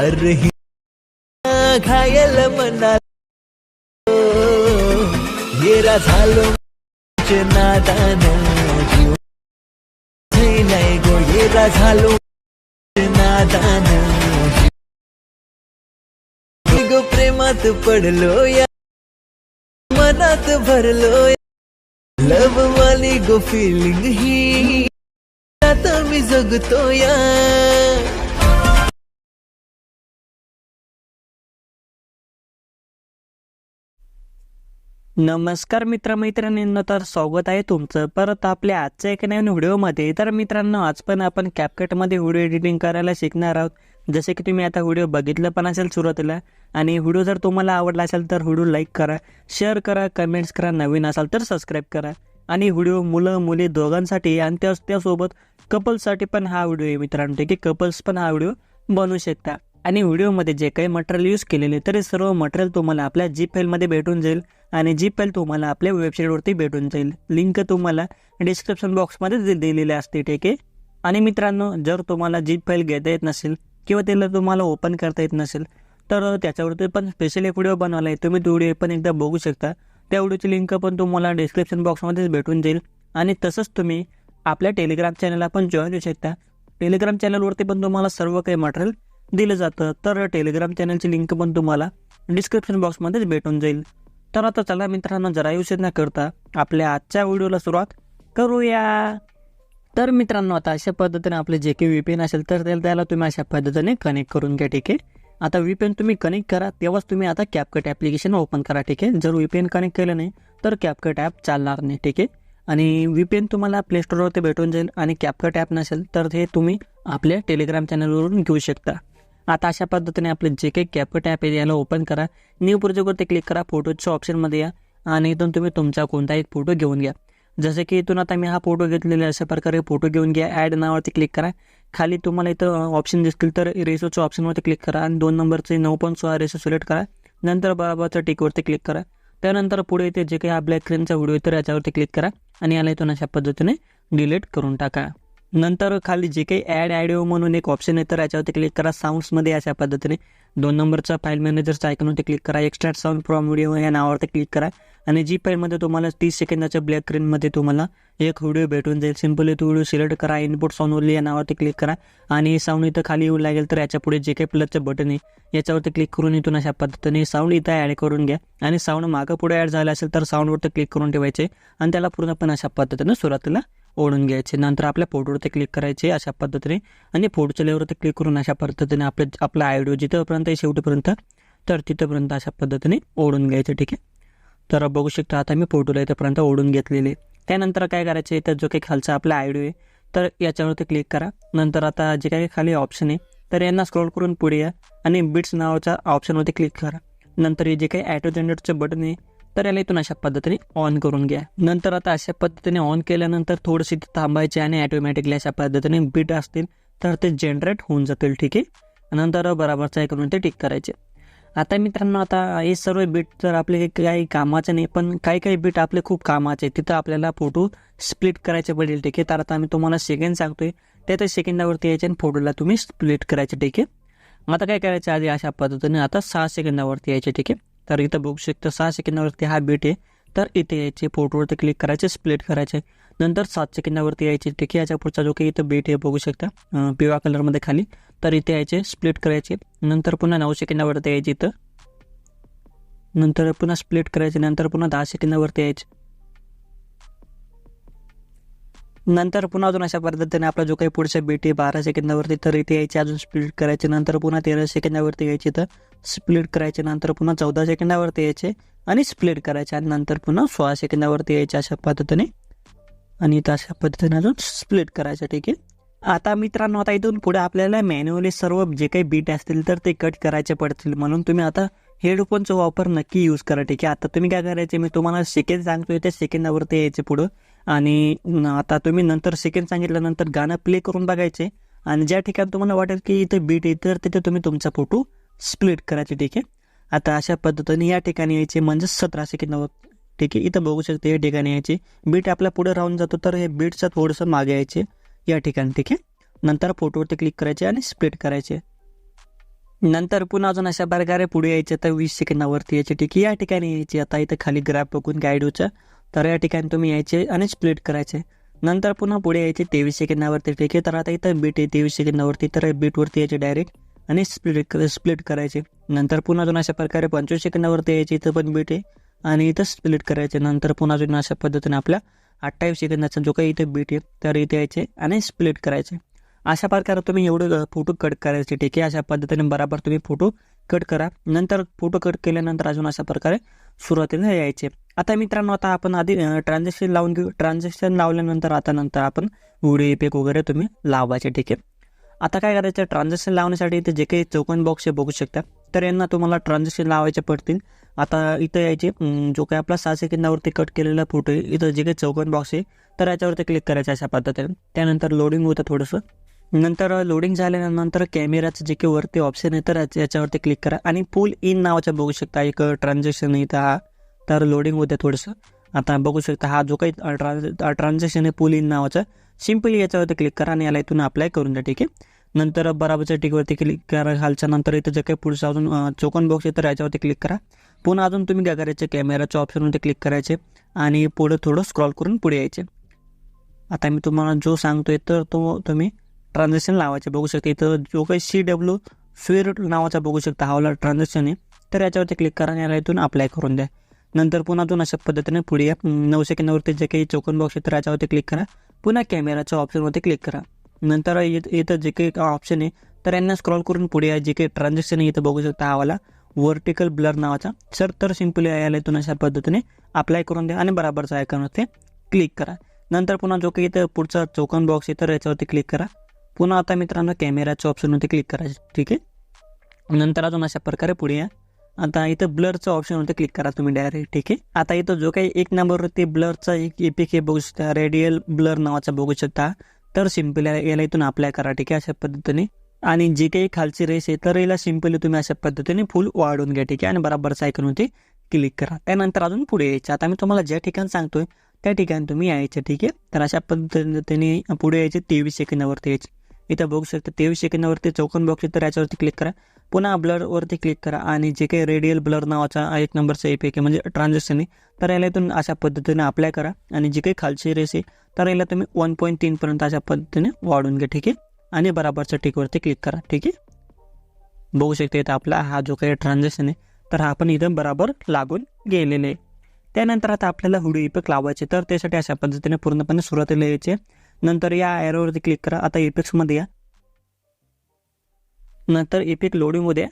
अरे ही घायल मना येरा झालो नादान जीव. नाही गो येरा झालो नादान गो प्रेमात पडलो या मनात भरलो लव वाली गो फिलिंग ही आता मी जगतो या. नमस्कार मित्रमैत्रिणींनो तर स्वागत आहे तुमचं. परत आपल्या आजच्या एका नवीन व्हिडिओमध्ये. तर मित्रांनो आज पण आपण कॅपकटमध्ये व्हिडिओ एडिटिंग करायला शिकणार आहोत. जसे की तुम्ही आता व्हिडिओ बघितलं पण असेल सुरुवातीला आणि व्हिडिओ जर तुम्हाला आवडला असेल तर व्हिडिओ लाईक करा शेअर करा कमेंट्स करा नवीन असाल तर सबस्क्राईब करा. आणि व्हिडिओ मुलं मुली दोघांसाठी आणि त्या त्यासोबत कपल्ससाठी पण हा व्हिडिओ आहे मित्रांनो. ठीक आहे कपल्स पण हा व्हिडिओ बनवू शकता. आणि व्हिडिओमध्ये जे काही मटेरियल यूज केलेले तरी सर्व मटेरियल तुम्हाला आपल्या जी फाईलमध्ये भेटून जाईल आणि जी फाईल तुम्हाला आपल्या वेबसाईटवरती भेटून जाईल. लिंक तुम्हाला डिस्क्रिप्शन बॉक्समध्ये दि दिलेली असते ठीक आहे? आणि मित्रांनो जर तुम्हाला जी फाईल घेता येत नसेल किंवा त्याला तुम्हाला ओपन करता येत नसेल तर त्याच्यावरती पण स्पेशल एक व्हिडिओ बनवला आहे. तुम्ही तो व्हिडिओ पण एकदा बघू शकता. त्या व्हिडिओची लिंक पण तुम्हाला डिस्क्रिप्शन बॉक्समध्येच भेटून जाईल. आणि तसंच तुम्ही आपल्या टेलिग्राम चॅनलला पण जॉईन होऊ शकता. टेलिग्राम चॅनलवरती पण तुम्हाला सर्व काही मटेरियल दिलं जातं. तर टेलिग्राम चॅनलची लिंक पण तुम्हाला डिस्क्रिप्शन बॉक्समध्येच भेटून जाईल. तर आता चला मित्रांनो जरा उशीर न करता. आपल्या आजच्या व्हिडिओला सुरुवात करूया. तर मित्रांनो आता अशा पद्धतीने आपले जे काही व्हीपीएन असेल तर त्याला त्याला तुम्ही अशा पद्धतीने कनेक्ट करून घ्या ठीक आहे? आता व्हीपीएन तुम्ही कनेक्ट करा तेव्हाच तुम्ही आता कॅपकट ॲप्लिकेशन ओपन करा ठीक आहे? जर व्हीपीएन कनेक्ट केलं नाही तर कॅपकट ॲप चालणार नाही ठीक आहे? आणि व्हीपीएन तुम्हाला प्ले स्टोरवरती भेटून जाईल आणि कॅपकट ॲप नसेल तर ते तुम्ही आपल्या टेलिग्राम चॅनलवरून घेऊ शकता. आता अशा पद्धतीने आपले जे काही कॅपकट ॲप आहे याला ओपन करा. न्यू प्रोजेक्टवरती क्लिक करा फोटोच्या ऑप्शनमध्ये या. आणि इथून तुम्ही तुमचा कोणताही एक फोटो घेऊन घ्या. जसे की इथून आता मी हा फोटो घेतलेला अशा प्रकारे फोटो घेऊन घ्या. ॲड नावावरती क्लिक करा. खाली तुम्हाला इथं ऑप्शन दिसतील तर रेसोच्या ऑप्शनवरती क्लिक करा. आणि दोन नंबरचे नऊ पण सोळा रेसो सिलेक्ट करा. नंतर बराबरच्या टिकवरती क्लिक करा. त्यानंतर पुढे इथे जे काही हा ब्लॅक स्क्रीनचा व्हिडिओ तर याच्यावरती क्लिक करा. आणि याला इथून अशा पद्धतीने डिलीट करून टाका. नंतर खाली जे काही ॲड ॲडिओ म्हणून एक ऑप्शन आहे तर याच्यावरती क्लिक करा साऊंड्समध्ये अशा पद्धतीने. दोन नंबरचा फाईल मॅनेजरचा आयकॉनवरती क्लिक करा. एक्स्ट्रा साऊंड फ्रॉम व्हिडिओ या नावावरती क्लिक करा. आणि जी फाईलमध्ये तुम्हाला तीस सेकंदाच्या ब्लॅक स्क्रीनमध्ये तुम्हाला एक व्हिडिओ भेटून जाईल. सिम्पली तो व्हिडिओ सिलेक्ट करा. इनपुट साऊंड ओनली या नावावरती क्लिक करा. आणि साऊंड इथं खाली येऊ लागेल तर याच्यापुढे जे काही प्लसचं बटन आहे याच्यावरती क्लिक करून इथून अशा पद्धतीने साऊंड इथं ॲड करून घ्या. आणि साऊंड मागं पुढे ॲड झालं असेल तर साऊंडवरती क्लिक करून ठेवायचे. आणि त्याला पूर्णपणे अशा पद्धतीने सुरुवातीला ओढून घ्यायचे. नंतर आपल्या फोटोवरती क्लिक करायचे अशा पद्धतीने. आणि फोटोच्या लेवरती क्लिक करून अशा पद्धतीने आपले आपला आयडिओ जिथंपर्यंत आहे शेवटीपर्यंत तर तिथंपर्यंत अशा पद्धतीने ओढून घ्यायचं ठीक आहे? तर बघू शकता आता मी फोटोला इथंपर्यंत ओढून घेतलेले. त्यानंतर काय करायचे तर जो काही खालचा आपला आयडिओ आहे तर याच्यावरती क्लिक करा. नंतर आता जे काही खाली ऑप्शन आहे तर यांना स्क्रोल करून पुढे या. आणि बिट्स नावाच्या ऑप्शनवरती क्लिक करा. नंतर हे जे काही ॲटो जनरेटचं बटन आहे तर याला इथून अशा पद्धतीने ऑन करून घ्या. नंतर आता अशा पद्धतीने ऑन केल्यानंतर थोडंसं ते थांबायचे आणि ॲटोमॅटिकली अशा पद्धतीने बीट असतील तर ते जनरेट होऊन जातील ठीक आहे? नंतर बराबरचा करून ते टिक करायचे. आता मित्रांनो आता हे सर्व बीट तर आपले काही कामाचे नाही पण काही काही बीट आपले खूप कामाचे तिथं आपल्याला फोटो स्प्लिट करायचे पडेल ठीक आहे? तर आता आम्ही तुम्हाला सेकंड सांगतोय. त्या त्या सेकंदावरती यायचे आणि फोटोला तुम्ही स्प्लिट करायचे ठीक आहे? आता काय करायचं आधी अशा पद्धतीने आता सहा सेकंदावरती यायचे ठीक आहे? तर इथं बघू शकता सहा सेकंदावरती हा बीट आहे. तर इथे यायचे फोटोवरती क्लिक करायचे स्प्लिट करायचे. नंतर सात सेकंदावरती यायचे. ठीक आहे याच्या पुढचा जो काही इथं बीट आहे बघू शकता. पिवळ्या कलरमध्ये खाली. तर इथे यायचे स्प्लिट करायचे. नंतर पुन्हा नऊ सेकंदावरती यायचे इथं. नंतर पुन्हा स्प्लिट करायचे. नंतर पुन्हा दहा सेकंदावरती यायचे. नंतर पुन्हा अजून अशा पद्धतीने आपला जो काही पुढचा बेटी बारा सेकंदावरती तर इथे यायची अजून स्प्लिट करायचे. नंतर पुन्हा तेरा सेकंदावरती यायची तर स्प्लिट करायचे. नंतर पुन्हा चौदा सेकंदावरती यायचे आणि स्प्लिट करायचे. आणि नंतर पुन्हा सोळा सेकंदावरती यायचे अशा पद्धतीने. आणि इथं अशा पद्धतीने अजून स्प्लिट करायचं ठीक आहे? आता मित्रांनो आता इथून पुढे आपल्याला मॅन्युअली सर्व जे काही बीट असतील तर ते कट करायचे पडतील. म्हणून तुम्ही आता हेडफोनचा वापर नक्की यूज करा ठीक आहे? आता तुम्ही काय करायचे मी तुम्हाला सेकंड सांगतोय त्या सेकंदावरती यायचे पुढं. आणि आता तुम्ही नंतर सेकंड सांगितल्यानंतर गाणं प्ले करून बघायचे. आणि ज्या ठिकाणी तुम्हाला वाटेल की इथं बीट आहे तर तिथे तुम्ही तुमचा फोटो स्प्लिट करायचे ठीक आहे? आता अशा पद्धतीने या ठिकाणी यायचे म्हणजे सतरा सेकंदावर ठीक आहे? इथं बघू शकते या ठिकाणी यायचे. बीट आपल्या पुढे राहून जातो तर हे बीटचं थोडंसं मागे यायचे या ठिकाणी ठीक आहे? नंतर फोटोवरती क्लिक करायचे आणि स्प्लिट करायचे. नंतर पुन्हा अजून अशा प्रकारे पुढे यायचे तर वीस सेकंदावरती यायचे ठीक आहे? या ठिकाणी यायची आता इथं खाली ग्राफ बघून गाईड तर या ठिकाणी तुम्ही यायचे आणि स्प्लिट करायचे. नंतर पुन्हा पुढे यायचे तेवीस सेकंदावरती ठीक. आहे तर आता इथं बीट आहे तेवीस सेकंदावरती. तर बीटवरती यायचे डायरेक्ट आणि स्प्लिट स्प्लिट करायचे. नंतर पुन्हा अजून अशा प्रकारे पंचवीस सेकंदावरती यायचे. इथं पण बीट आहे. आणि इथं स्प्लिट करायचे. नंतर पुन्हा अजून अशा पद्धतीने आपल्या अठ्ठावीस सेकंदाचा जो काही इथे बीट आहे तर इथे यायचे आणि स्प्लिट करायचे. अशा प्रकारे तुम्ही एवढं फोटो कट करायचे. ठीक आहे? अशा पद्धतीने बराबर तुम्ही फोटो कट करा. नंतर फोटो कट केल्यानंतर अजून अशा प्रकारे सुरुवातीला यायचे. आता मित्रांनो आता आपण आधी ट्रान्झॅक्शन लावून घेऊ. ट्रान्झॅक्शन लावल्यानंतर आता नंतर आपण व्हिडिओ इफेक्ट वगैरे तुम्ही लावायचे ठीक आहे. आता काय करायचं? ट्रान्झॅक्शन लावण्यासाठी इथे जे काही चौकन बॉक्स आहे बघू शकता. तर यांना तुम्हाला ट्रान्झॅक्शन लावायचे पडतील. आता इथं यायचे जो काही आपला सहा सेकंदावरती कट केलेला फोटो आहे इथं जे काही चौकन बॉक्स आहे तर याच्यावरती क्लिक करायचं अशा पद्धतीने. त्यानंतर लोडिंग होतं थोडंसं. नंतर लोडिंग झाल्यानंतर कॅमेराचं जे काही वरती ऑप्शन आहे तर याच्यावरती क्लिक करा. आणि पूल इन नावाचं बघू शकता एक ट्रान्झॅक्शन इथं हा तर लोडिंग होते थोडंसं. आता बघू शकता हा जो काही ट्रान्झ ट्रान्झॅक्शन आहे पुल इन नावाचं सिम्पली याच्यावरती क्लिक करा आणि याला इथून अप्लाय करून द्या ठीक आहे? नंतर बराबरच्या टिकवरती क्लिक करा खालच्या नंतर इथं जे काही पुढचं अजून चोकन बॉक्स आहे तर याच्यावरती क्लिक करा. पुन्हा अजून तुम्ही काय करायचे कॅमेराच्या ऑप्शनवरती क्लिक करायचे आणि पुढे थोडं स्क्रॉल करून पुढे यायचे. आता मी तुम्हाला जो सांगतोय तर तो तुम्ही ट्रान्झॅक्शन लावायचे बघू शकता. इथं जो काही सी डब्ल्यू स्वीर नावाचा बघू शकता हा वाला ट्रान्झॅक्शन आहे. तर याच्यावरती क्लिक करा आणि याला इथून अप्लाय करून द्या. नंतर पुन्हा दोन अशा पद्धतीने पुढे या नऊ सेकंदावरती जे काही चौकन बॉक्स आहे तर याच्यावरती क्लिक करा. पुन्हा कॅमेराच्या ऑप्शनवरती क्लिक करा. नंतर इथं इथं जे काही ऑप्शन आहे तर यांना स्क्रॉल करून पुढे या जे काही ट्रान्झॅक्शन आहे इथं बघू शकता हा वर्टिकल ब्लर नावाचा. सर तर सिम्पली याला इथून अशा पद्धतीने अप्लाय करून द्या आणि बराबरचा आयकॉनवरती क्लिक करा. नंतर पुन्हा जो काही इथं पुढचा चौकन बॉक्स आहे तर याच्यावरती क्लिक करा. पुन्हा आता मित्रांनो कॅमेराच्या ऑप्शनवरती क्लिक करायचं ठीक आहे? नंतर अजून अशा प्रकारे पुढे या. आता इथं ब्लरचं ऑप्शनवरती क्लिक करा तुम्ही डायरेक्ट ठीक आहे? आता इथं जो काही एक नंबरवरती ब्लरचा एक एपिक हे बघू शकता रेडियल ब्लर नावाचा बघू शकता. तर सिंपल याला इथून अप्लाय करा ठीक आहे? अशा पद्धतीने. आणि जी काही खालची रेस आहे तर याला सिम्पली तुम्ही अशा पद्धतीने फुल वाढवून घ्या ठीक आहे? आणि बराबरचा आयकॉनवरती क्लिक करा. त्यानंतर अजून पुढे यायचं. आता मी तुम्हाला ज्या ठिकाणी सांगतोय त्या ठिकाणी तुम्ही यायचं ठीक आहे? तर अशा पद्धतीने पुढे यायचे तेवीस सेकंदावरती यायचे. इथं बघू शकता तेवीस सेकंदावरती चौकोन बॉक्स आहे तर याच्यावरती क्लिक करा. पुन्हा ब्लरवरती क्लिक करा आणि जे काही रेडियल ब्लर नावाचा एक नंबरचा एप आहे म्हणजे ट्रान्झॅक्शन आहे. तर याला इथून अशा पद्धतीने अप्लाय करा आणि जे काही खालची रेस आहे तर याला तुम्ही वन पॉईंट तीनपर्यंत अशा पद्धतीने वाढून घ्या ठीक आहे? आणि बराबरच्या टिकवरती क्लिक करा ठीक आहे? बघू शकता इथं आपला हा जो काही ट्रान्झॅक्शन आहे तर हा पण इथं बराबर लागून गेलेले आहे. त्यानंतर आता आपल्याला हुडी इफेक्ट लावायचे तर त्यासाठी अशा पद्धतीने पूर्णपणे सुरुवातीला यायचे नंतर या ॲरोवरती क्लिक करा. आता इफेक्ट्समध्ये या. नंतर इफेक्ट लोडिंगमध्ये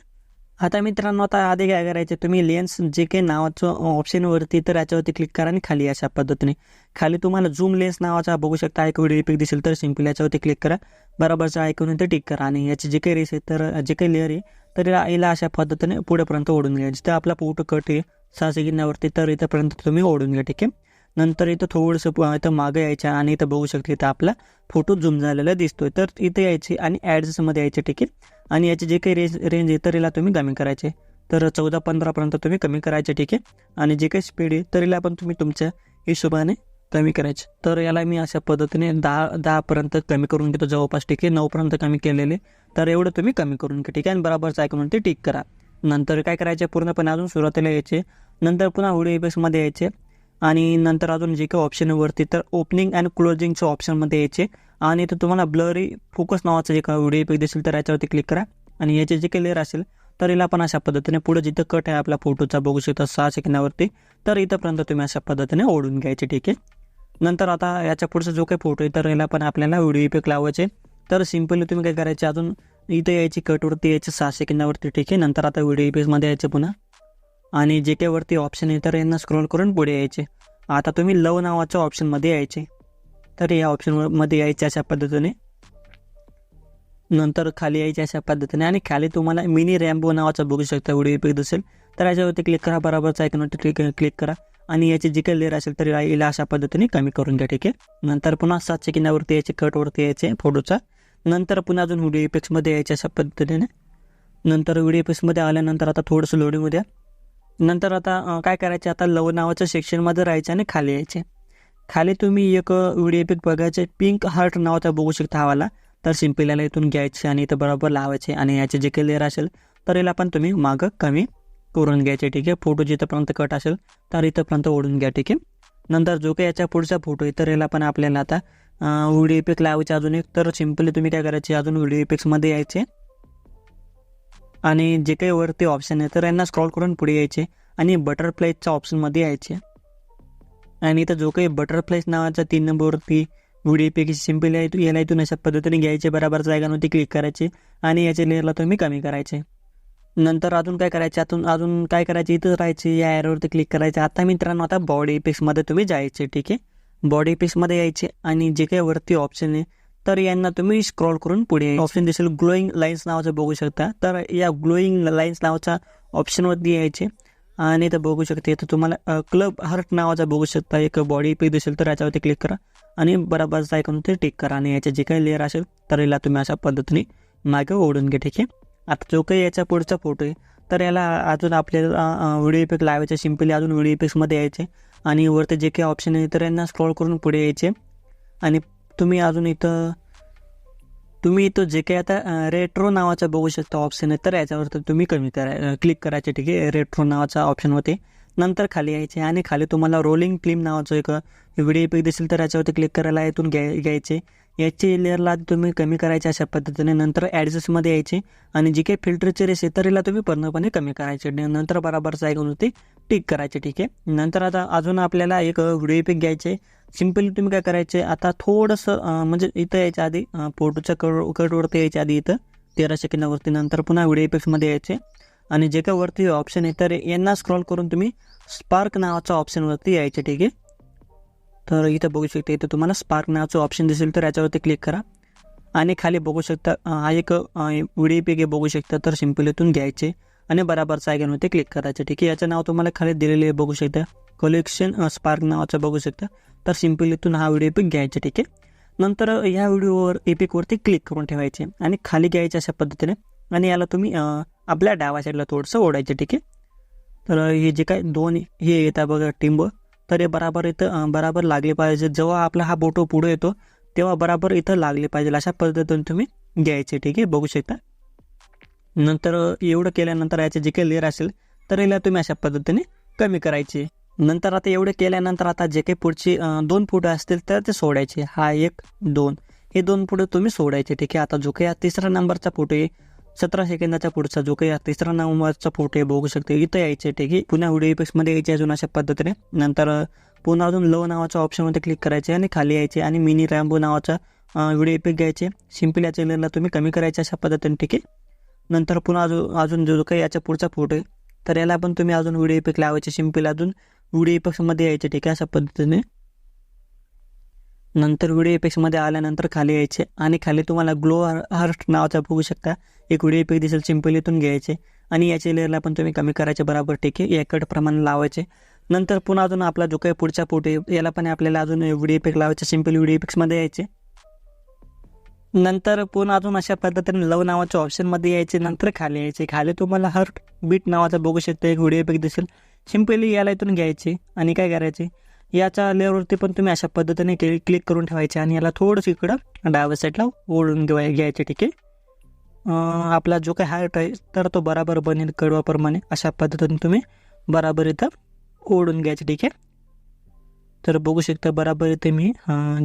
आता मित्रांनो आता आधी काय करायचे? तुम्ही लेन्स जे काही नावाचं ऑप्शनवरती तर याच्यावरती क्लिक करा आणि खाली अशा पद्धतीने. खाली तुम्हाला झूम लेन्स नावाचा बघू शकता. एक व्हिडिओ इफेक्ट दिसेल तर सिंपल याच्यावरती क्लिक करा. बरोबरचा ऐकून ते टिक करा. आणि याची जे काही रेस आहे तर जे काही लेअर आहे तर याला याला अशा पद्धतीने पुढेपर्यंत ओढून घ्या. जिथं आपला फोटो कट आहे सहा सेकंदावरती तर इथंपर्यंत तुम्ही ओढून घ्या. ठीक आहे? नंतर इथं थोडंसं प- इथं मागं यायचं आणि इथं बघू शकते इथं आपला फोटो झूम झालेला दिसतोय. तर इथे यायची आणि ॲड्समध्ये यायचे ठीक आहे आणि याचे जे काही रेंज रेंज आहे तरीला तुम्ही कमी करायचे. तर चौदा पंधरापर्यंत तुम्ही कमी करायचे ठीक आहे आणि जे काही स्पीड आहे तरीला पण तुम्ही तुमच्या हिशोबाने कमी करायचे. तर याला मी अशा पद्धतीने दहा दहापर्यंत कमी करून घेतो. जवळपास ठीक आहे नऊपर्यंत कमी केलेले. तर एवढं तुम्ही कमी करून घ्या. ठीक आहे? आणि बराबरचं ऐकून ते टिक करा. नंतर काय करायचे? पूर्णपणे अजून सुरुवातीला यायचे. नंतर पुन्हा होळी बेसमध्ये यायचे. आणि नंतर अजून जे काही ऑप्शन वरती तर ओपनिंग अँड क्लोजिंगच्या ऑप्शनमध्ये यायचे. आणि इथं तुम्हाला ब्लरी फोकस नावाचं जे काही व्हिडिओ इफेक्ट दिसेल तर याच्यावरती क्लिक करा. आणि याचे जे काही लेअर असेल तर याला पण अशा पद्धतीने पुढे जिथं कट आहे आपला फोटोचा बघू शकता सहा सेकंदावरती तर इथंपर्यंत तुम्ही अशा पद्धतीने ओढून घ्यायचे ठीक आहे? नंतर आता याच्या पुढचा जो काही फोटो आहे तर याला पण आपल्याला व्हिडिओ इफेक्ट लावायचे. तर सिम्पली तुम्ही काय करायचे अजून इथं यायची कटवरती यायचे सहा सेकंदावरती ठीक आहे? नंतर आता व्हिडिओ इफेक्टमध्ये यायचे पुन्हा. आणि जे काही वरती ऑप्शन आहे तर यांना स्क्रोल करून पुढे यायचे. आता तुम्ही लव नावाच्या ऑप्शनमध्ये यायचे. तर या ऑप्शनमध्ये यायचे अशा पद्धतीने. नंतर खाली यायचे अशा पद्धतीने. आणि खाली तुम्हाला मिनी रॅम्बो नावाचा बघू शकता. व्हिडिओ इफेक्ट असेल तर याच्यावरती क्लिक करा. बरोबरचा एक नोट क्लिक करा. आणि याची जी काही लेअर असेल तर याला अशा पद्धतीने कमी करून घ्या ठीक आहे? नंतर पुन्हा सात सेकंदावरती यायचे. कटवरती यायचे फोटोचा नंतर पुन्हा अजून व्हिडिओ इफेक्ट्समध्ये यायचे अशा पद्धतीने. नंतर व्हिडिओ इफेक्ट्समध्ये आल्यानंतर आता थोडंसं लोडिंग द्या नंतर आता काय करायचे? आता लव नावाच्या सेक्शनमध्ये राहायचे आणि खाली यायचे. खाली तुम्ही एक व्हिडिओ पिक बघायचे. पिंक हार्ट नावाचा बघू शकता हवाला तर सिंपल याला इथून घ्यायचे आणि इथं बरोबर लावायचे आणि याचे जे काही लेअर असेल तर याला पण तुम्ही मागं कमी करून घ्यायचे ठीक आहे? फोटो जिथंपर्यंत कट असेल तर इथंपर्यंत ओढून घ्या ठीक आहे? नंतर जो काही याच्या पुढचा फोटो आहे तर याला पण आपल्याला आता व्हिडिओ इफेक्ट लावायचे अजून एक. तर सिम्पली तुम्ही काय करायचे? अजून व्हिडिओ इफेक्ट्समध्ये यायचे. आणि जे काही वरती ऑप्शन आहे तर यांना स्क्रॉल करून पुढे यायचे आणि बटरफ्लायच्या ऑप्शनमध्ये यायचे. आणि इथं जो काही बटरफ्लायज नावाचा तीन नंबरवरती व्हिडिओपैकी सिंपल आहे याला इथून अशा पद्धतीने घ्यायचे बराबर जागांवरती क्लिक करायचे आणि याच्या लेअरला तुम्ही कमी करायचे. नंतर अजून काय करायचे? अजून अजून काय करायचे? इथं राहायचे या एरवरती क्लिक करायचे. आता मित्रांनो आता बॉडी इफेक्ट्समध्ये तुम्ही जायचे ठीक आहे? बॉडी इफेक्ट्समध्ये यायचे आणि जे काही वरती ऑप्शन आहे तर यांना तुम्ही स्क्रॉल करून पुढे ऑप्शन दिसेल ग्लोईंग लाईन्स नावाचं बघू शकता. तर या ग्लोईंग लाईन्स नावाच्या ऑप्शनवरती यायचे. आणि इथं बघू शकते. इथं तुम्हाला क्लब हार्ट नावाचा बघू शकता. एक बॉडी पे दिसेल तर याच्यावरती क्लिक करा. आणि बराबर ऐकून ते टिक करा. आणि याचे जे काही लेअर असेल तर याला तुम्ही अशा पद्धतीने मागे ओढून घ्या. ठीक आहे? आता जो काही याच्या पुढचा फोटो आहे तर याला अजून आपल्याला व्हिडिओ इफेक्ट लावायचे. सिम्पली अजून व्हिडिओ इफेक्ट्समध्ये यायचे. आणि वरती जे काही ऑप्शन आहे तर यांना स्क्रॉल करून पुढे यायचे. आणि तुम्ही अजून इथं तुम्ही इथं जे काही आता रेट्रो नावाचा बघू शकता ऑप्शन आहे. तर याच्यावर तुम्ही कमी करा क्लिक करायचे ठीक आहे? रेट्रो नावाचा ऑप्शन होते नंतर खाली यायचे आणि खाली तुम्हाला रोलिंग फिल्म नावाचं एक व्हिडिओ पिक दिसेल तर याच्यावरती क्लिक करायला इथून घ्याय घ्यायचे. याची लेअरला तुम्ही कमी करायचे अशा पद्धतीने. नंतर ॲडजस्टमध्ये यायचे आणि जे काही फिल्टरचे रेस आहे तर याला तुम्ही पूर्णपणे कमी करायचे. नंतर बराबर ऐकून होते टिक करायचे ठीक आहे? नंतर आता अजून आपल्याला एक व्हिडिओ पिक घ्यायचे. सिम्पली तुम्ही काय करायचे आता थोडंसं म्हणजे इथं यायच्या आधी फोटोच्या कट कटवरती यायच्या आधी इथं तेरा सेकंदावरती नंतर पुन्हा व्हिडिओ इफेक्ट्समध्ये यायचे. आणि जे काय वरती ऑप्शन आहे तर यांना स्क्रॉल करून तुम्ही स्पार्क नावाच्या ऑप्शनवरती यायचे ठीक आहे? तर इथं बघू शकता इथं तुम्हाला स्पार्क नावाचं ऑप्शन दिसेल तर याच्यावरती क्लिक करा. आणि खाली बघू शकता हा एक व्हिडिओ पेगे बघू शकता तर सिंपल इथून घ्यायचे. आणि बराबर सायगनवरती क्लिक करायचं ठीक आहे? याचं नाव तुम्हाला खाली दिलेले आहे बघू शकता. कलेक्शन स्पार्क नावाचं बघू शकता. तर सिम्पली इथून हा व्हिडिओ पिक घ्यायचा ठीक आहे? नंतर ह्या व्हिडिओवर एपिकवरती क्लिक करून ठेवायचे आणि खाली घ्यायचे अशा पद्धतीने आणि याला तुम्ही आपल्या डाव्या साईडला थोडंसं ओढायचं ठीक आहे? तर हे जे काय दोन हे येतात बघा टिंब. तर हे बराबर इथं बराबर लागले पाहिजे. जेव्हा आपला हा बोटो पुढे येतो तेव्हा बराबर इथं लागले पाहिजे. अशा पद्धतीने तुम्ही घ्यायचे ठीक आहे? बघू शकता. नंतर एवढं केल्यानंतर याचे जे काही लेअर असेल तर याला तुम्ही अशा पद्धतीने कमी करायचे. नंतर आता एवढं केल्यानंतर आता जे काही पुढचे दोन फुटं असतील तर ते सोडायचे. हा एक दोन. हे दोन फुटं तुम्ही सोडायचे ठीक आहे? आता जो काही तिसरा नंबरचा फोटो आहे सतरा सेकंदाचा पुढचा जो काही तिसरा नंबरचा फोटो आहे बघू शकते इथं यायचे ठीक आहे? पुन्हा व्हिडिओ इफेक्ट्समध्ये यायचे अजून अशा पद्धतीने. नंतर पुन्हा अजून लो नावाच्या ऑप्शनमध्ये क्लिक करायचे आणि खाली यायचे आणि मिनी रॅम्बो नावाचा व्हिडिओ इफेक्ट घ्यायचे. सिंपल याच्या लेअरला तुम्ही कमी करायचे अशा पद्धतीने ठीक आहे? नंतर पुन्हा अजून अजून जो काही याच्या पुढचा फोटो आहे तर याला पण तुम्ही अजून व्हिडिओ इफेक्ट लावायचे सिंपल अजून. व्हिडिओ इफेक्ट्समध्ये यायचे ठीक आहे? अशा पद्धतीने. नंतर व्हिडिओ इफेक्ट्समध्ये आल्यानंतर खाली यायचे आणि खाली तुम्हाला ग्लो हार्ट नावाचा बघू शकता. एक व्हिडिओ इफेक्ट दिसेल सिंपल इथून घ्यायचे आणि याच्या लेअरला पण तुम्ही कमी करायचे बराबर ठीक आहे? एकट प्रमाण लावायचे. नंतर पुन्हा अजून आपला जो काही पुढचा फोटो याला पण आपल्याला अजून व्हिडिओ इफेक्ट लावायचे सिंपल व्हिडिओ इफेक्ट्समध्ये यायचे. नंतर पुन्हा अजून अशा पद्धतीने लव नावाच्या ऑप्शनमध्ये यायचे नंतर खाली यायचे. खाली तुम्हाला हर्ट बीट नावाचा बघू शकता एक व्हिडिओ इफेक्ट दिसेल. सिम्पली याला इथून घ्यायचे आणि काय करायचे? याच्या लेअरवरती पण तुम्ही अशा पद्धतीने क्लिक करून ठेवायचे आणि याला थोडंसं इकडं डाव्या साईडला ओढून घेवा घ्यायचे ठीक आहे? आपला जो काही हार्ट आहे तर तो बराबर बनेल कडवाप्रमाणे. अशा पद्धतीने तुम्ही बराबर इथं ओढून घ्यायचे ठीक आहे? तर बघू शकता बराबर इथे मी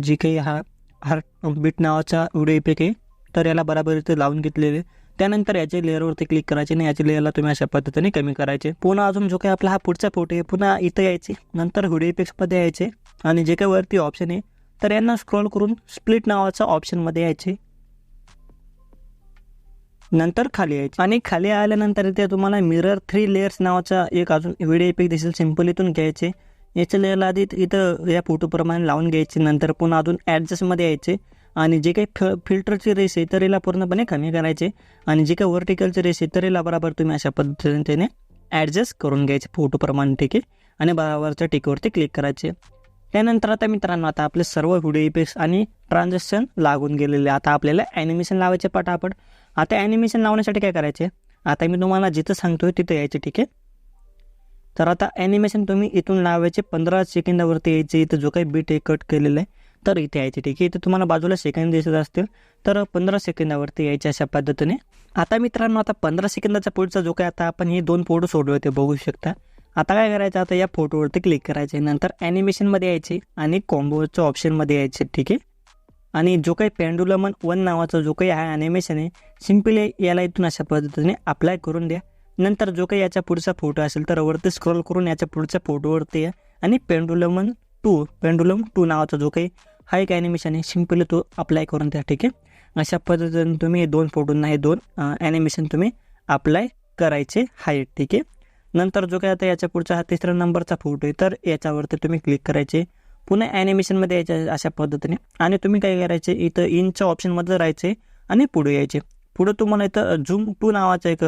जी काही हा हार्ट बीट नावाचा व्हिडिओ इफेक्ट आहे तर याला बराबर इथे लावून घेतलेले. त्यानंतर याच्या लेअरवरती क्लिक करायचे आणि याच्या लेअरला तुम्ही अशा पद्धतीने कमी करायचे. पुन्हा अजून जो काही आपला हा पुढचा फोटो आहे पुन्हा इथं यायचे. नंतर व्हिडिओ इफेक्ट्समध्ये यायचे. आणि जे काही वरती ऑप्शन आहे तर यांना स्क्रोल करून स्प्लिट नावाचा ऑप्शनमध्ये यायचे. नंतर खाली यायचे. आणि खाली आल्यानंतर इथे तुम्हाला मिरर थ्री लेअर्स नावाचा एक अजून व्हिडिओ इफेक्ट दिसेल. सिंपल इथून घ्यायचे. याच्या लेअरला आधी इथं या फोटोप्रमाणे लावून घ्यायचे. नंतर पुन्हा अजून ॲडजस्टमध्ये यायचे. आणि जे काही फ फिल्टरचे रेस आहे तरीला पूर्णपणे कमी करायचे. आणि जे काही वर्टिकलचे रेस आहे तरीला बराबर बरोबर तुम्ही अशा पद्धतीने ॲडजस्ट करून घ्यायचे फोटोप्रमाणे ठीक आहे आणि बरोबरच्या टिकवरती क्लिक करायचे. त्यानंतर आता मित्रांनो आता आपले सर्व व्हिडिओ इफेक्ट्स आणि ट्रान्झॅक्शन लागून गेलेले. आता आपल्याला ॲनिमेशन लावायचे पटापट आता ॲनिमेशन लावण्यासाठी काय करायचे? आता मी तुम्हाला जिथं सांगतोय तिथं यायचे ठीक आहे? तर आता ॲनिमेशन तुम्ही इथून लावायचे पंधरा सेकंदावरती यायचे. इथं जो काही बीट आहे कट केलेलं आहे. तर इथे यायचे ठीक आहे? इथे तुम्हाला बाजूला सेकंद दिसत असतील तर पंधरा सेकंदावरती यायचे अशा पद्धतीने. आता मित्रांनो आता पंधरा सेकंदाचा पुढचा जो काय आता आपण हे दोन फोटो सोडले ते बघू शकता. आता काय करायचं आता या फोटोवरती क्लिक करायचे नंतर ॲनिमेशनमध्ये यायचे आणि कॉम्बोच्या ऑप्शनमध्ये यायचे ठीक आहे? आणि जो काही पेंडुलमन वन नावाचा जो काही हा ॲनिमेशन आहे सिम्पली याला इथून अशा पद्धतीने अप्लाय करून द्या. नंतर जो काही याच्या पुढचा फोटो असेल तर वरती स्क्रोल करून याच्या पुढच्या फोटोवरती या. आणि पेंडुलमन टू पेंडुलम टू नावाचा जो काही हा एक ॲनिमेशन आहे. सिम्पली तो अप्लाय करून द्या ठीक आहे? अशा पद्धतीने तुम्ही हे दोन फोटोंना हे दोन ॲनिमेशन तुम्ही अप्लाय करायचे आहे ठीक आहे? नंतर जो काय आता याच्या पुढचा हा तिसरा नंबरचा फोटो आहे तर याच्यावरती तुम्ही क्लिक करायचे. पुन्हा ॲनिमेशनमध्ये यायच्या अशा पद्धतीने. आणि तुम्ही काय करायचे इथं इनच्या ऑप्शनमध्ये राहायचे आणि पुढे यायचे. पुढे तुम्हाला इथं झूम टू नावाचं एक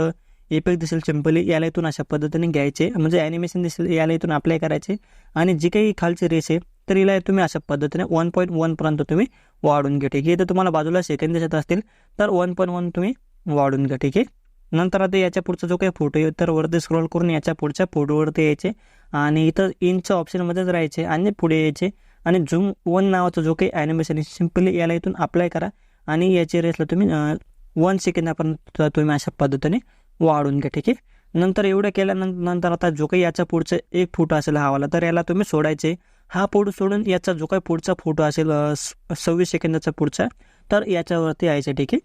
इफेक्ट दिसेल सिम्पली याला इथून अशा पद्धतीने घ्यायचे. म्हणजे ॲनिमेशन दिसेल याला इथून अप्लाय करायचे. आणि जी काही खालची रेस आहे तर आहे तुम्ही अशा पद्धतीने. वन पॉईंट वनपर्यंत तुम्ही वाढून घ्या ठीक आहे? इथं तुम्हाला बाजूला सेकंड दिसत असतील तर वन पॉईंट वन तुम्ही वाढून घ्या ठीक आहे? नंतर आता याच्या पुढचा जो काही फोटो आहे तर वरती स्क्रोल करून याच्या पुढच्या फोटोवरती यायचे आणि इथं इनच्या ऑप्शनमध्येच राहायचे आणि पुढे यायचे. आणि झूम वन नावाचा जो काही ॲनिमेशन आहे सिम्पली याला इथून अप्लाय करा आणि याची रेसला तुम्ही वन सेकंदापर्यंत तुम्ही अशा पद्धतीने वाढून घ्या ठीक आहे? नंतर एवढं केल्यानंतर नंतर आता जो काही याच्या पुढचं एक फोटो असेल हवाला तर याला तुम्ही सोडायचे. हा फोटो सोडून याचा जो काही पुढचा फोटो असेल स- सव्वीस सेकंदाचा पुढचा तर याच्यावरती यायचं ठीक आहे.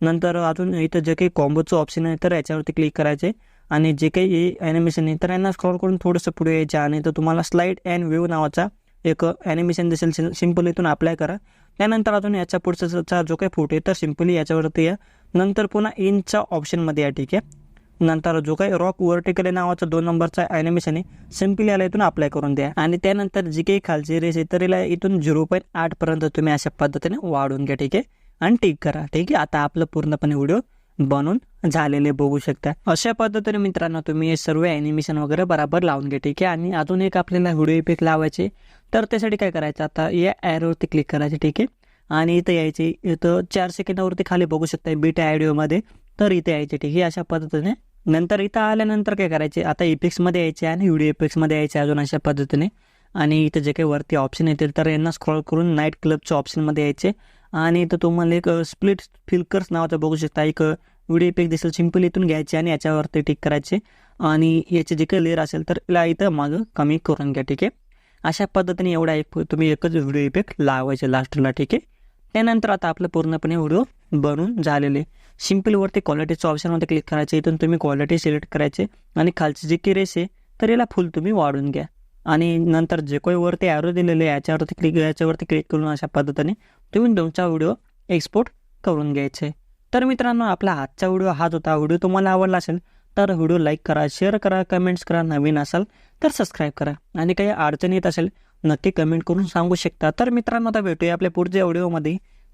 नंतर अजून इथं जे काही कॉम्बोचं ऑप्शन आहे तर याच्यावरती क्लिक करायचे आणि जे काही ॲनिमेशन आहे तर यांना स्क्रॉल करून थोडंसं पुढे यायचे आणि तर तुम्हाला स्लाईड अँड व्ह्यू नावाचा एक ॲनिमेशन दिसेल. सिंपल इथून अप्लाय करा. त्यानंतर अजून याच्या पुढचा जो काही फोटो आहे तर सिम्पली याच्यावरती या. नंतर पुन्हा इनच्या ऑप्शनमध्ये या ठीक आहे. नंतर जो काही रॉक वर्टिकल नावाचा दोन नंबरचा ॲनिमेशन आहे सिम्पली याला इथून अप्लाय करून द्या. आणि त्यानंतर जी काही खालची रेस आहे तर याला इथून झिरो पॉईंट आठपर्यंत तुम्ही अशा पद्धतीने वाढून घ्या ठीक आहे? आणि टिक करा ठीक आहे? आता आपलं पूर्णपणे व्हिडिओ बनवून झालेले बघू शकता. अशा पद्धतीने मित्रांनो तुम्ही हे सर्व ॲनिमेशन वगैरे बराबर लावून घ्या ठीक आहे? आणि अजून एक आपल्याला व्हिडिओ इफेक्ट लावायचे तर त्यासाठी काय करायचं? आता या ॲरोवरती क्लिक करायचे ठीक आहे? आणि इथं यायचे इथं चार सेकंदावरती खाली बघू शकता बीटा आयडिओमध्ये तर इथे यायचे ठीक आहे? अशा पद्धतीने नंतर इथं आल्यानंतर काय करायचे? आता इपिक्समध्ये यायचे आणि व्हिडिओ इपिक्समध्ये यायचे अजून अशा पद्धतीने. आणि इथं जे काही वरती ऑप्शन येतील तर यांना स्क्रॉल करून नाईट क्लबच्या ऑप्शनमध्ये यायचे. आणि इथं तुम्हाला एक स्प्लिट फिल्कर्स नावाचं बघू शकता. एक व्हिडिओ इफेक्ट दिसेल सिंपल इथून घ्यायचे आणि याच्यावरती टिक करायचे. आणि याचे जे काही लेअर असेल तर याला इथं मागं कमी करून घ्या ठीक आहे? अशा पद्धतीने एवढा एक तुम्ही एकच व्हिडिओ इफेक्ट लावायचे लास्टला ठीक आहे? त्यानंतर आता आपलं पूर्णपणे व्हिडिओ बनून झालेले. सिम्पलवरती क्वालिटीचं ऑप्शनमध्ये क्लिक करायचे. इथून तुम्ही क्वालिटी सिलेक्ट करायचे. आणि खालची जी की रेस आहे तर याला फुल तुम्ही वाढून घ्या. आणि नंतर जे काही वरती ॲरो दिलेले आहे याच्यावरती क्लिक याच्यावरती क्लिक करून अशा पद्धतीने तुम्ही तुमचा व्हिडिओ एक्सपोर्ट करून घ्यायचे. तर मित्रांनो आपला आजचा व्हिडिओ हाच होता. व्हिडिओ तुम्हाला आवडला असेल तर व्हिडिओ लाईक करा शेअर करा कमेंट्स करा. नवीन असाल तर सबस्क्राईब करा. आणि काही अडचण येत असेल नक्की कमेंट करून सांगू शकता. तर मित्रांनो आता भेटूया आपल्या पुढच्या व्हिडिओमध्ये